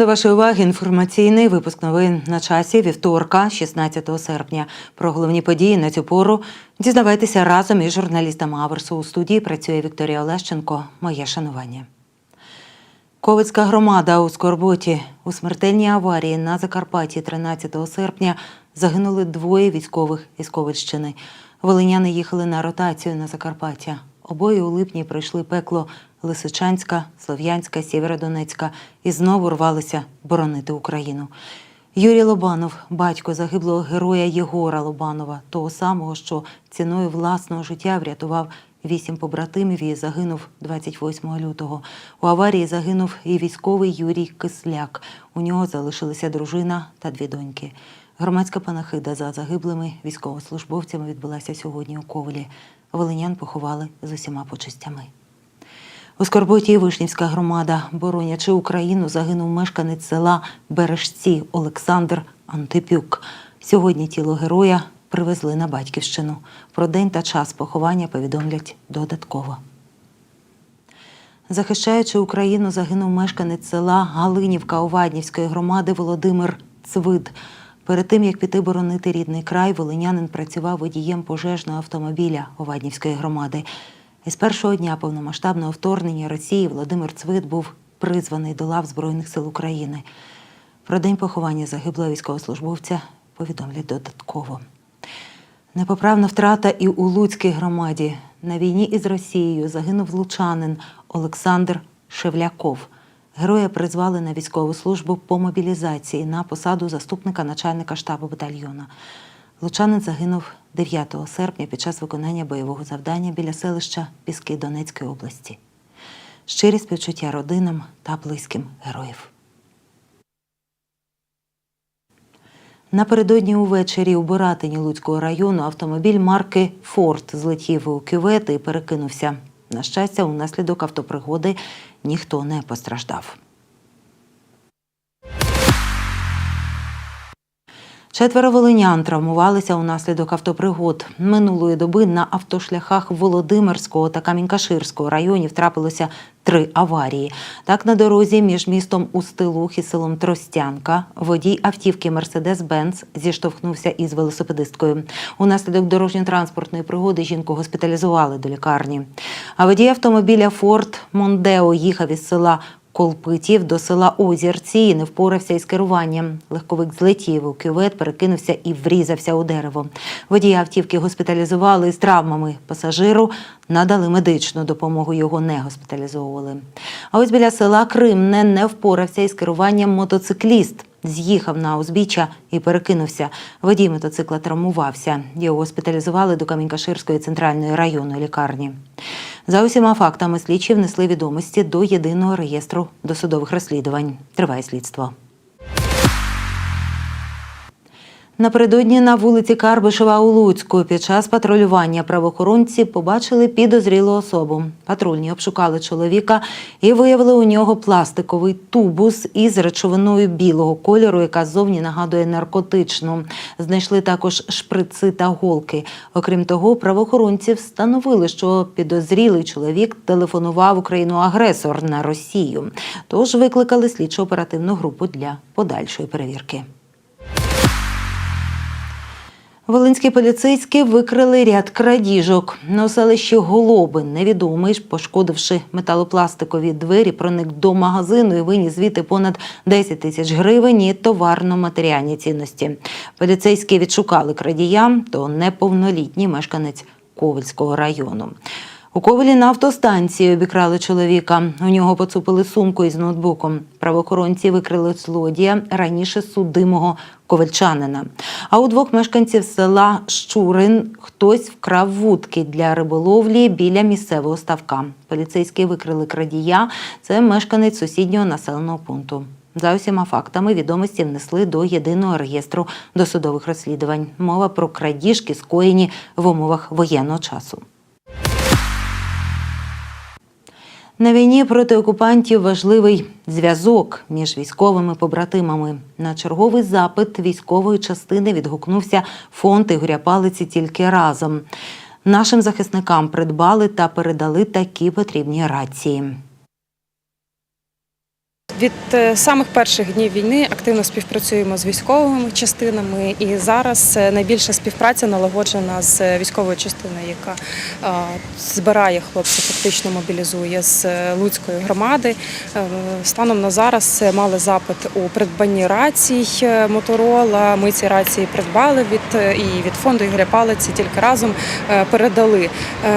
До вашої уваги інформаційний випуск новин на часі вівторка, 16 серпня. Про головні події на цю пору дізнавайтеся разом із журналістами Аверсу. У студії працює Вікторія Олещенко. Моє шанування. Ковицька громада у Скорботі у смертельній аварії на Закарпатті 13 серпня загинули двоє військових із Ковальщини. Волиняни їхали на ротацію на Закарпаття. Обоє у липні пройшли пекло Лисичанська, Слов'янська, Сєвєродонецька і знову рвалися боронити Україну. Юрій Лобанов, батько загиблого героя Єгора Лобанова, того самого, що ціною власного життя врятував вісім побратимів і загинув 28 лютого. У аварії загинув і військовий Юрій Кисляк. У нього залишилися дружина та дві доньки. Громадська панахида за загиблими військовослужбовцями відбулася сьогодні у Ковелі. Волинян поховали з усіма почестями. У Скорботі Вишнівська громада, боронячи Україну, загинув мешканець села Бережці Олександр Антипюк. Сьогодні тіло героя привезли на батьківщину. Про день та час поховання повідомлять додатково. Захищаючи Україну, загинув мешканець села Галинівка Оваднівської громади Володимир Цвид. Перед тим як піти боронити рідний край, волинянин працював водієм пожежного автомобіля Оваднівської громади. Із першого дня повномасштабного вторгнення Росії Володимир Цвид був призваний до лав Збройних сил України. Про день поховання загиблого військовослужбовця повідомлять додатково. Непоправна втрата і у Луцькій громаді. На війні із Росією загинув лучанин Олександр Шевляков. Героя призвали на військову службу по мобілізації на посаду заступника начальника штабу батальйона. Лучанин загинув 9 серпня під час виконання бойового завдання біля селища Піски Донецької області. Щирі співчуття родинам та близьким героїв. Напередодні увечері у Боратині Луцького району автомобіль марки Форд злетів у кювет і перекинувся. На щастя, унаслідок автопригоди ніхто не постраждав. Четверо волинян травмувалися унаслідок автопригод. Минулої доби на автошляхах Володимирського та Камінькаширського районів трапилося три аварії. Так, на дорозі між містом Устилух і селом Тростянка водій автівки Мерседес-Бенц зіштовхнувся із велосипедисткою. Унаслідок дорожньо-транспортної пригоди жінку госпіталізували до лікарні. А водій автомобіля Форд Мондео їхав із села Колпитів до села Озірці і не впорався із керуванням. Легковик злетів у кювет, перекинувся і врізався у дерево. Водія автівки госпіталізували з травмами. Пасажиру надали медичну допомогу, його не госпіталізовували. А ось біля села Кримне не впорався із керуванням мотоцикліст. З'їхав на узбіччя і перекинувся. Водій мотоцикла травмувався. Його госпіталізували до Камінькаширської центральної районної лікарні. За усіма фактами слідчі внесли відомості до єдиного реєстру досудових розслідувань. Триває слідство. Напередодні на вулиці Карбишева у Луцьку під час патрулювання правоохоронці побачили підозрілу особу. Патрульні обшукали чоловіка і виявили у нього пластиковий тубус із речовиною білого кольору, яка ззовні нагадує наркотичну. Знайшли також шприци та голки. Окрім того, правоохоронці встановили, що підозрілий чоловік телефонував Україну агресор на Росію. Тож викликали слідчо-оперативну групу для подальшої перевірки. Волинські поліцейські викрили ряд крадіжок. На селищі Голоби невідомий, пошкодивши металопластикові двері, проник до магазину і виніс звідти понад 10 тисяч гривень і товарно-матеріальні цінності. Поліцейські відшукали крадія, то неповнолітній мешканець Ковальського району. У Ковелі на автостанції обікрали чоловіка. У нього поцупили сумку із ноутбуком. Правоохоронці викрили злодія раніше судимого ковельчанина. А у двох мешканців села Щурин хтось вкрав вудки для риболовлі біля місцевого ставка. Поліцейські викрили крадія. Це мешканець сусіднього населеного пункту. За усіма фактами відомості внесли до єдиного реєстру досудових розслідувань. Мова про крадіжки, скоєні в умовах воєнного часу. На війні проти окупантів важливий зв'язок між військовими побратимами. На черговий запит військової частини відгукнувся фонд Ігоря Палиці тільки разом. Нашим захисникам придбали та передали такі потрібні рації. Від е, самих перших днів війни активно співпрацюємо з військовими частинами, і зараз е, найбільша співпраця налагоджена з військовою частиною, яка збирає хлопців, фактично мобілізує з е, Луцької громади. Станом на зараз мали запит у придбанні рацій Моторола. Ми ці рації придбали від і від фонду Ігоря Палиці тільки разом передали.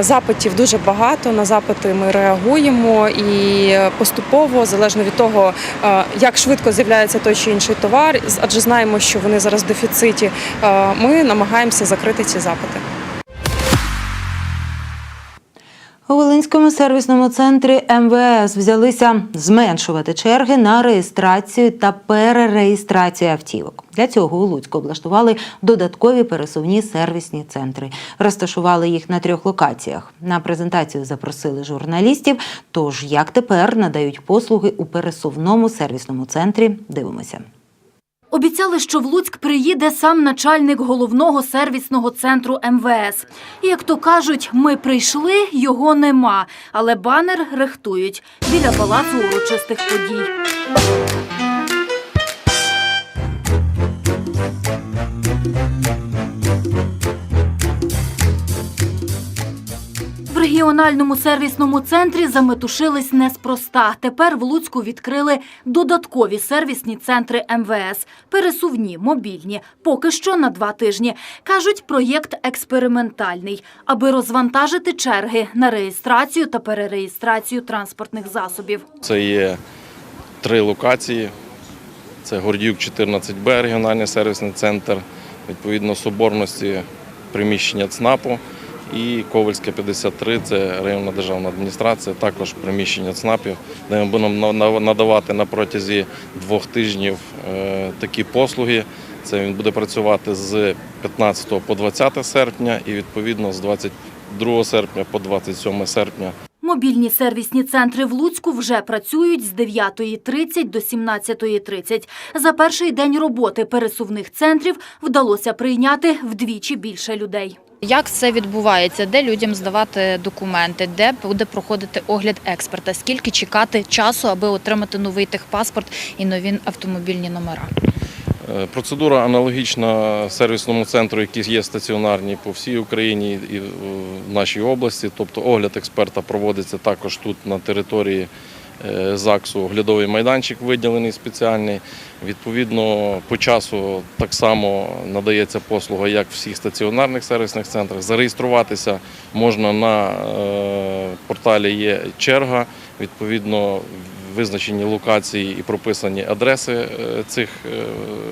Запитів дуже багато. На запити ми реагуємо і поступово, залежно від того, е, як швидко з'являється той чи інший товар, адже знаємо, що вони зараз в дефіциті. е, Ми намагаємося закрити ці запити. У Волинському сервісному центрі МВС взялися зменшувати черги на реєстрацію та перереєстрацію автівок. Для цього у Луцьку облаштували додаткові пересувні сервісні центри. Розташували їх на трьох локаціях. На презентацію запросили журналістів. Тож як тепер надають послуги у пересувному сервісному центрі? Дивимося. Обіцяли, що в Луцьк приїде сам начальник головного сервісного центру МВС. Як то кажуть, ми прийшли, його нема, але банер рихтують біля палацу урочистих подій. Регіональному сервісному центрі заметушились неспроста. Тепер в Луцьку відкрили додаткові сервісні центри МВС. Пересувні, мобільні, поки що на два тижні. Кажуть, проєкт експериментальний, аби розвантажити черги на реєстрацію та перереєстрацію транспортних засобів. Це є три локації. Це Гордіюк 14Б, регіональний сервісний центр, відповідно соборності приміщення ЦНАПу. І Ковальське 53 це районна державна адміністрація, також приміщення ЦНАПів, де ми будемо на- на- надавати на протязі двох тижнів е, такі послуги. Це він буде працювати з 15 по 20 серпня і відповідно з 22 серпня по 27 серпня Мобільні сервісні центри в Луцьку вже працюють з 9.30 до 17.30. За перший день роботи пересувних центрів вдалося прийняти вдвічі більше людей. Як це відбувається? Де людям здавати документи, де буде проходити огляд експерта? Скільки чекати часу, аби отримати новий техпаспорт і нові автомобільні номера? Е, Процедура аналогічна сервісному центру, які є стаціонарні по всій Україні і в нашій області. Тобто огляд експерта проводиться також тут на території ЗАГСу. Оглядовий майданчик виділений спеціальний. Відповідно, по часу так само надається послуга, як в всіх стаціонарних сервісних центрах. Зареєструватися можна на е, порталі є черга. Відповідно, визначені локації і прописані адреси е, цих е,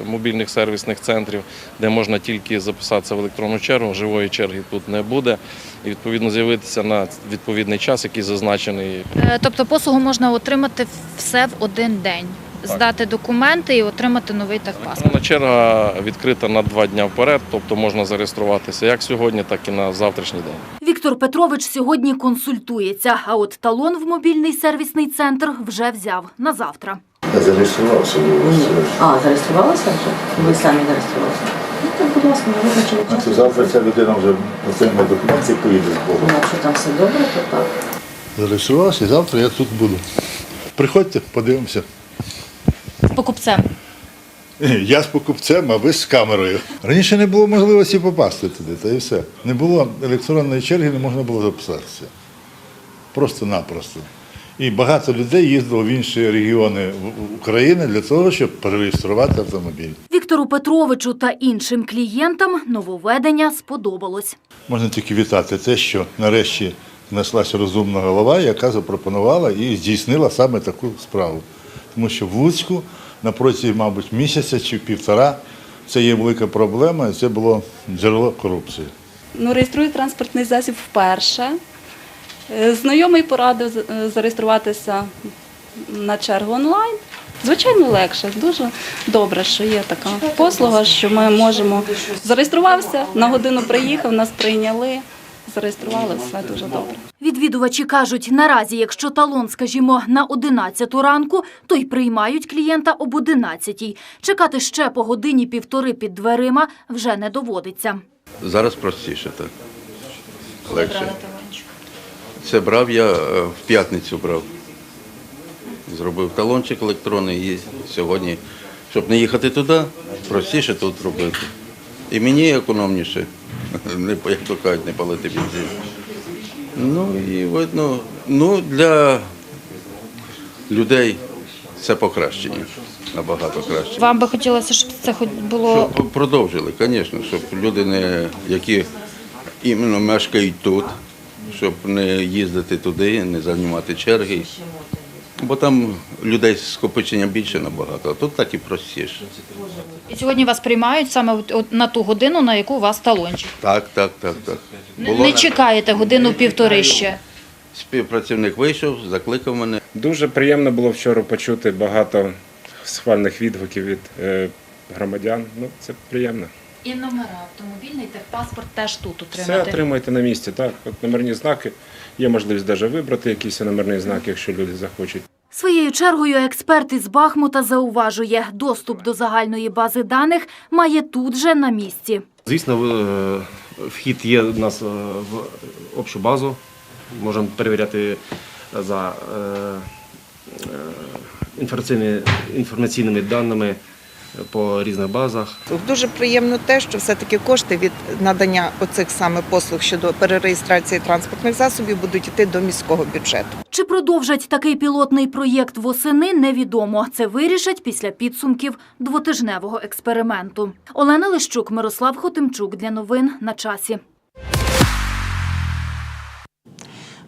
мобільних сервісних центрів, де можна тільки записатися в електронну чергу. Живої черги тут не буде. І відповідно з'явитися на відповідний час, який зазначений Е, Тобто послугу можна отримати все в один день, здати документи і отримати новий техпаспорт. Черга відкрита на два дні вперед, тобто можна зареєструватися як сьогодні, так і на завтрашній день. Віктор Петрович сьогодні консультується, а от талон в мобільний сервісний центр вже взяв на завтра. Я зареєструвався. А, зареєструвалися вже? Ви самі зареєструвалися? Ну так, будь ласка, А то завтра ця людина вже отримає документи і поїде з Богом. Ну, Якщо там все добре, то так. Зареєструвався і завтра я тут буду. Приходьте, подивимося. З покупцем. Я з покупцем, а ви з камерою. Раніше не було можливості попасти туди, та і все. Не було електронної черги, не можна було записатися. Просто-напросто. І багато людей їздило в інші регіони України для того, щоб перереєструвати автомобіль. Віктору Петровичу та іншим клієнтам нововведення сподобалось. Можна тільки вітати те, що нарешті знайшлася розумна голова, яка запропонувала і здійснила саме таку справу. Тому що в Луцьку на протязі, мабуть, місяця чи півтора це є велика проблема, і це було джерело корупції. Ну, реєструю транспортний засіб вперше. Е, Знайомий порадив з- е, зареєструватися на чергу онлайн. Звичайно, легше. Дуже добре, що є така послуга, що ми можемо зареєструвався, на годину приїхав, нас прийняли, зареєстрували, все дуже добре. Відвідувачі кажуть, наразі, якщо талон, скажімо, на 11 ранку, то й приймають клієнта об 11. Чекати ще по годині-півтори під дверима вже не доводиться. Зараз простіше так. Легше. Це брав я е, в п'ятницю брав. зробив талончик електронний і сьогодні, щоб не їхати туди, простіше тут робити. І мені економніше, не, як то кажуть, не палити бензин. Ну і видно, ну для людей це покращення, набагато краще. Вам би хотілося, щоб це хоч було Щоб продовжили, звісно, щоб люди, не, які іменно мешкають тут, щоб не їздити туди, не займати черги. Бо там людей скопичення більше набагато, а тут так і простіше. і сьогодні вас приймають саме от- от на ту годину, на яку у вас талончик. Так, так, так, так. Не, не чекаєте годину-півтори ще. Співпрацівник вийшов, закликав мене. Дуже приємно було вчора почути багато схвальних відгуків від е, громадян. Ну, це приємно. І номера автомобільний техпаспорт теж тут Все отримати. отримуєте на місці. Так, от номерні знаки. Є можливість навіть вибрати якийсь номерний знак, якщо люди захочуть. Своєю чергою експерт із Бахмута зауважує, доступ до загальної бази даних має тут же на місці. Звісно, е, вхід є у нас е, в общу базу. Можемо перевіряти за е, інформаційними даними по різних базах. Дуже приємно те, що все-таки кошти від надання оцих саме послуг щодо перереєстрації транспортних засобів будуть йти до міського бюджету. Чи продовжать такий пілотний проєкт восени, невідомо. Це вирішать після підсумків двотижневого експерименту. Олена Лищук, Мирослав Хотимчук для новин на часі.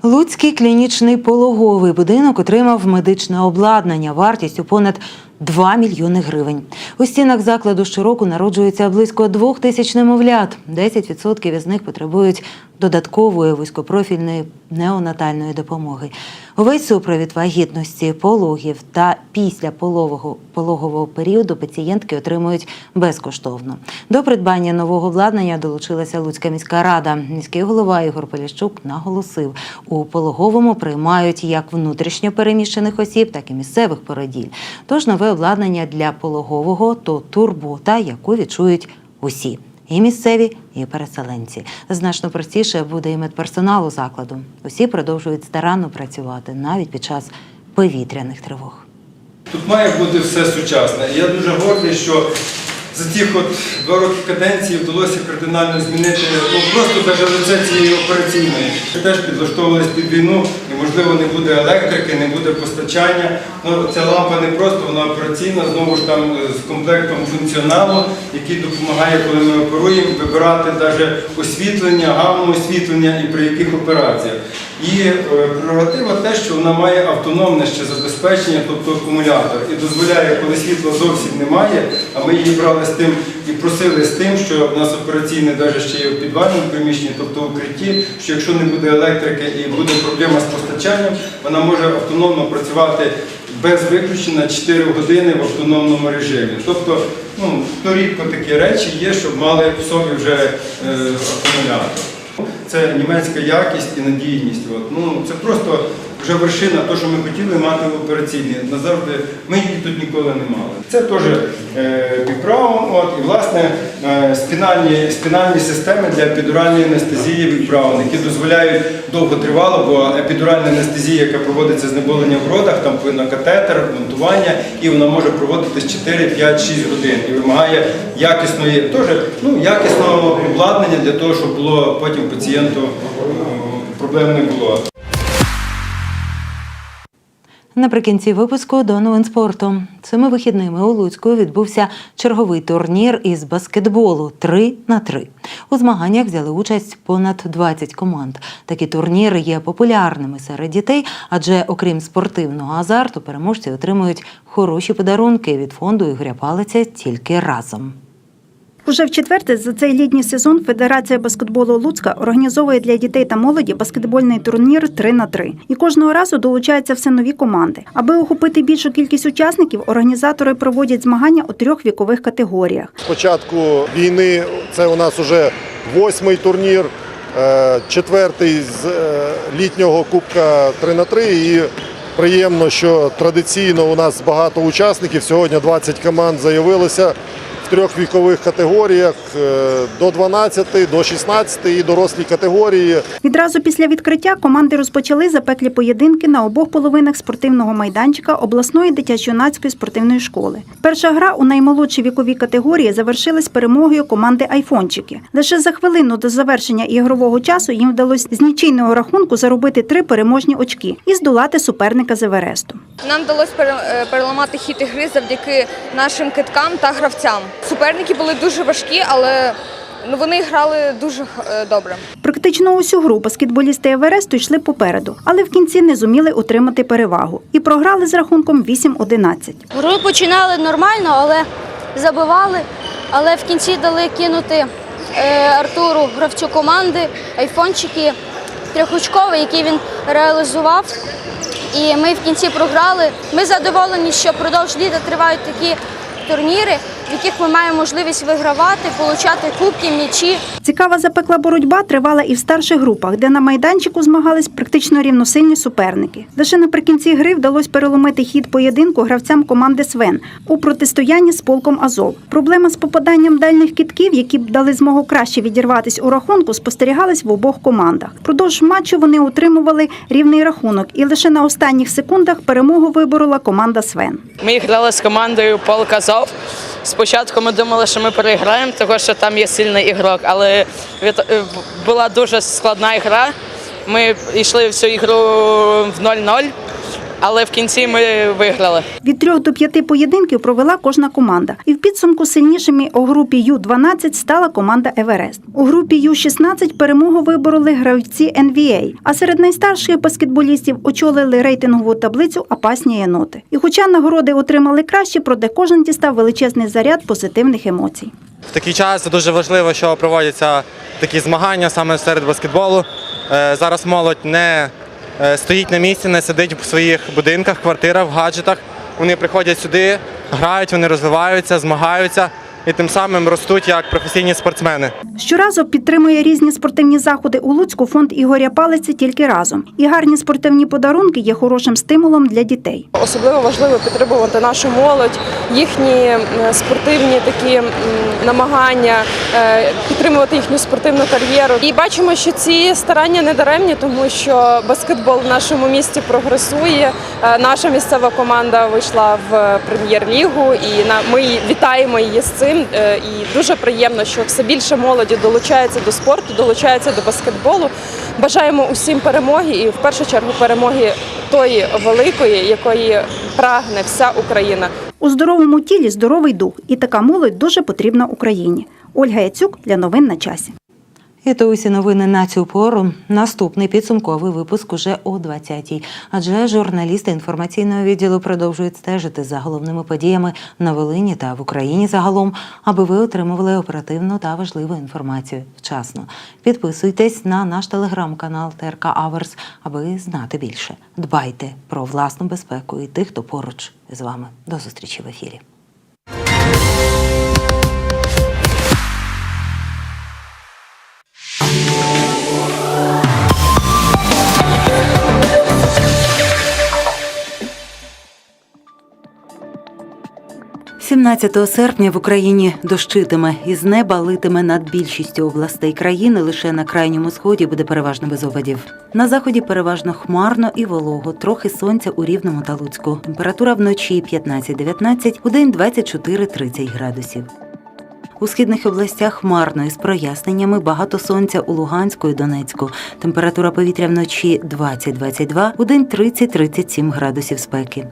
Луцький клінічний пологовий будинок отримав медичне обладнання вартістю понад 2 мільйони гривень. У стінах закладу щороку народжується близько двох тисяч немовлят. 10% із них потребують додаткової вузькопрофільної неонатальної допомоги. Увесь супровід вагітності, пологів та після пологового, пологового періоду пацієнтки отримують безкоштовно. До придбання нового обладнання долучилася Луцька міська рада. Міський голова Ігор Поліщук наголосив, у пологовому приймають як внутрішньо переміщених осіб, так і місцевих породіль. Тож нове обладнання для пологового то турбота, яку відчують усі. І місцеві, і переселенці. Значно простіше буде і медперсоналу закладу. Усі продовжують старанно працювати навіть під час повітряних тривог. Тут має бути все сучасне. Я дуже гордий, що за ті от два роки каденції вдалося кардинально змінити ну, просто навіть лице цієї операційної. Ми теж підлаштовувалися під війну, і можливо не буде електрики, не буде постачання. Ну, ця лампа не просто, вона операційна, знову ж там е, з комплектом функціоналу, який допомагає, коли ми оперуємо, вибирати навіть освітлення, гамму освітлення і при яких операціях. І е, прерогатива те, що вона має автономне ще забезпечення, тобто акумулятор, і дозволяє, коли світла зовсім немає, а ми її брали з тим і просили з тим, що в нас операційне навіть ще є в підвальному приміщенні, тобто в укритті, що якщо не буде електрики і буде проблема з постачанням, вона може автономно працювати без виключення 4 години в автономному режимі. Тобто, ну, то рідко такі речі є, щоб мали в собі вже е, акумулятор. Це німецька якість і надійність. От. Ну, це просто вже вершина, того, що ми хотіли мати в операційній. Назавжди ми її тут ніколи не мали. Це теж е, от, і власне е, спінальні, спінальні системи для епідуральної анестезії бікбраун, які дозволяють довго тривало, бо епідуральна анестезія, яка проводиться знеболення в родах, там повинна катетер, монтування, і вона може проводитись 4, 5, 6 годин і вимагає якісної, теж, ну, якісного обладнання для того, щоб було потім пацієнту е, проблем не було. Наприкінці випуску до новин спорту. Цими вихідними у Луцьку відбувся черговий турнір із баскетболу 3 на 3 У змаганнях взяли участь понад 20 команд. Такі турніри є популярними серед дітей, адже окрім спортивного азарту, переможці отримують хороші подарунки від фонду Ігоря Палиця тільки разом. Уже в четверте за цей літній сезон Федерація баскетболу Луцька організовує для дітей та молоді баскетбольний турнір 3 на 3 І кожного разу долучаються все нові команди. Аби охопити більшу кількість учасників, організатори проводять змагання у трьох вікових категоріях. З початку війни це у нас вже восьмий турнір, е, четвертий з е, літнього кубка 3 на 3 І приємно, що традиційно у нас багато учасників. Сьогодні 20 команд заявилося в трьох вікових категоріях е, до 12, до 16 і дорослі категорії. Відразу після відкриття команди розпочали запеклі поєдинки на обох половинах спортивного майданчика обласної дитячо-юнацької спортивної школи. Перша гра у наймолодшій віковій категорії завершилась перемогою команди Айфончики. Лише за хвилину до завершення ігрового часу їм вдалося з нічийного рахунку заробити три переможні очки і здолати суперника з Евересту. Нам вдалося е, переламати хід ігри завдяки нашим киткам та гравцям. Суперники були дуже важкі, але ну, вони грали дуже е, добре. Практично усю гру баскетболісти Евересту йшли попереду, але в кінці не зуміли утримати перевагу і програли з рахунком 8-11. Гру починали нормально, але забивали. Але в кінці дали кинути е, Артуру гравцю команди айфончики трьохочковий, який він реалізував. І ми в кінці програли. Ми задоволені, що впродовж літа тривають такі турніри, в яких ми маємо можливість вигравати, отримати кубки, м'ячі. Цікава запекла боротьба тривала і в старших групах, де на майданчику змагались практично рівносильні суперники. Лише наприкінці гри вдалося переломити хід поєдинку гравцям команди Свен у протистоянні з полком Азов. Проблема з попаданням дальних кітків, які б дали змогу краще відірватись у рахунку, спостерігалась в обох командах. Продовж матчу вони утримували рівний рахунок, і лише на останніх секундах перемогу виборола команда Свен. Ми грали з командою Полк Азов. Спочатку ми думали, що ми переграємо, тому що там є сильний ігрок, але е, була дуже складна гра. Ми йшли всю ігру в 0-0, але в кінці ми виграли. Від трьох до п'яти поєдинків провела кожна команда. І в підсумку сильнішими у групі Ю-12 стала команда Еверест. У групі Ю-16 перемогу вибороли гравці НВА, а серед найстарших баскетболістів очолили рейтингову таблицю Апасні єноти. І хоча нагороди отримали кращі, проте кожен дістав величезний заряд позитивних емоцій. В такий час дуже важливо, що проводяться такі змагання саме серед баскетболу. Е, Зараз молодь не стоїть на місці, не сидить в своїх будинках, квартирах, в гаджетах. Вони приходять сюди, грають, вони розвиваються, змагаються і тим самим ростуть як професійні спортсмени. Щоразу підтримує різні спортивні заходи у Луцьку фонд Ігоря Палиці тільки разом. І гарні спортивні подарунки є хорошим стимулом для дітей. Особливо важливо підтримувати нашу молодь, їхні е, спортивні такі намагання, е, підтримувати їхню спортивну кар'єру. І бачимо, що ці старання не даремні, тому що баскетбол в нашому місті прогресує. Е, Наша місцева команда вийшла в прем'єр-лігу, і на- ми вітаємо її з цим. Е, І дуже приємно, що все більше молоді долучається до спорту, долучається до баскетболу. Бажаємо усім перемоги і в першу чергу перемоги тої великої, якої прагне вся Україна. У здоровому тілі здоровий дух, і така молодь дуже потрібна Україні. Ольга Яцюк для новин на часі. І то усі новини на цю пору. Наступний підсумковий випуск уже о 20-й. Адже журналісти інформаційного відділу продовжують стежити за головними подіями на Волині та в Україні загалом, аби ви отримували оперативну та важливу інформацію вчасно. Підписуйтесь на наш телеграм-канал ТРК Аверс, аби знати більше. Дбайте про власну безпеку і тих, хто поруч з вами. До зустрічі в ефірі. – 17 серпня в Україні дощитиме із неба литиме над більшістю областей країни. Лише на крайньому сході буде переважно без опадів. На заході переважно хмарно і волого, трохи сонця у рівному та луцьку. Температура вночі 15-19, у день 24-30 градусів. У східних областях хмарно із проясненнями багато сонця у Луганську і Донецьку. Температура повітря вночі 20-22, у день 30-37 градусів спеки.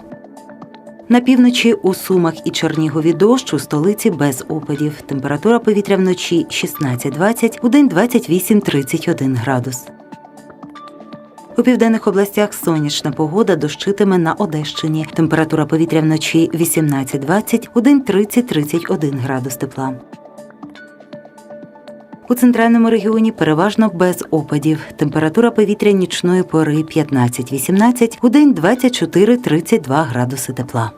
На півночі у Сумах і Чернігові дощ, у столиці без опадів. Температура повітря вночі 16-20, у день 28-31 градус. У південних областях сонячна погода дощитиме на Одещині. Температура повітря вночі 18-20, у день 30-31 градус тепла. У центральному регіоні переважно без опадів. Температура повітря нічної пори 15-18, у день 24-32 градуси тепла.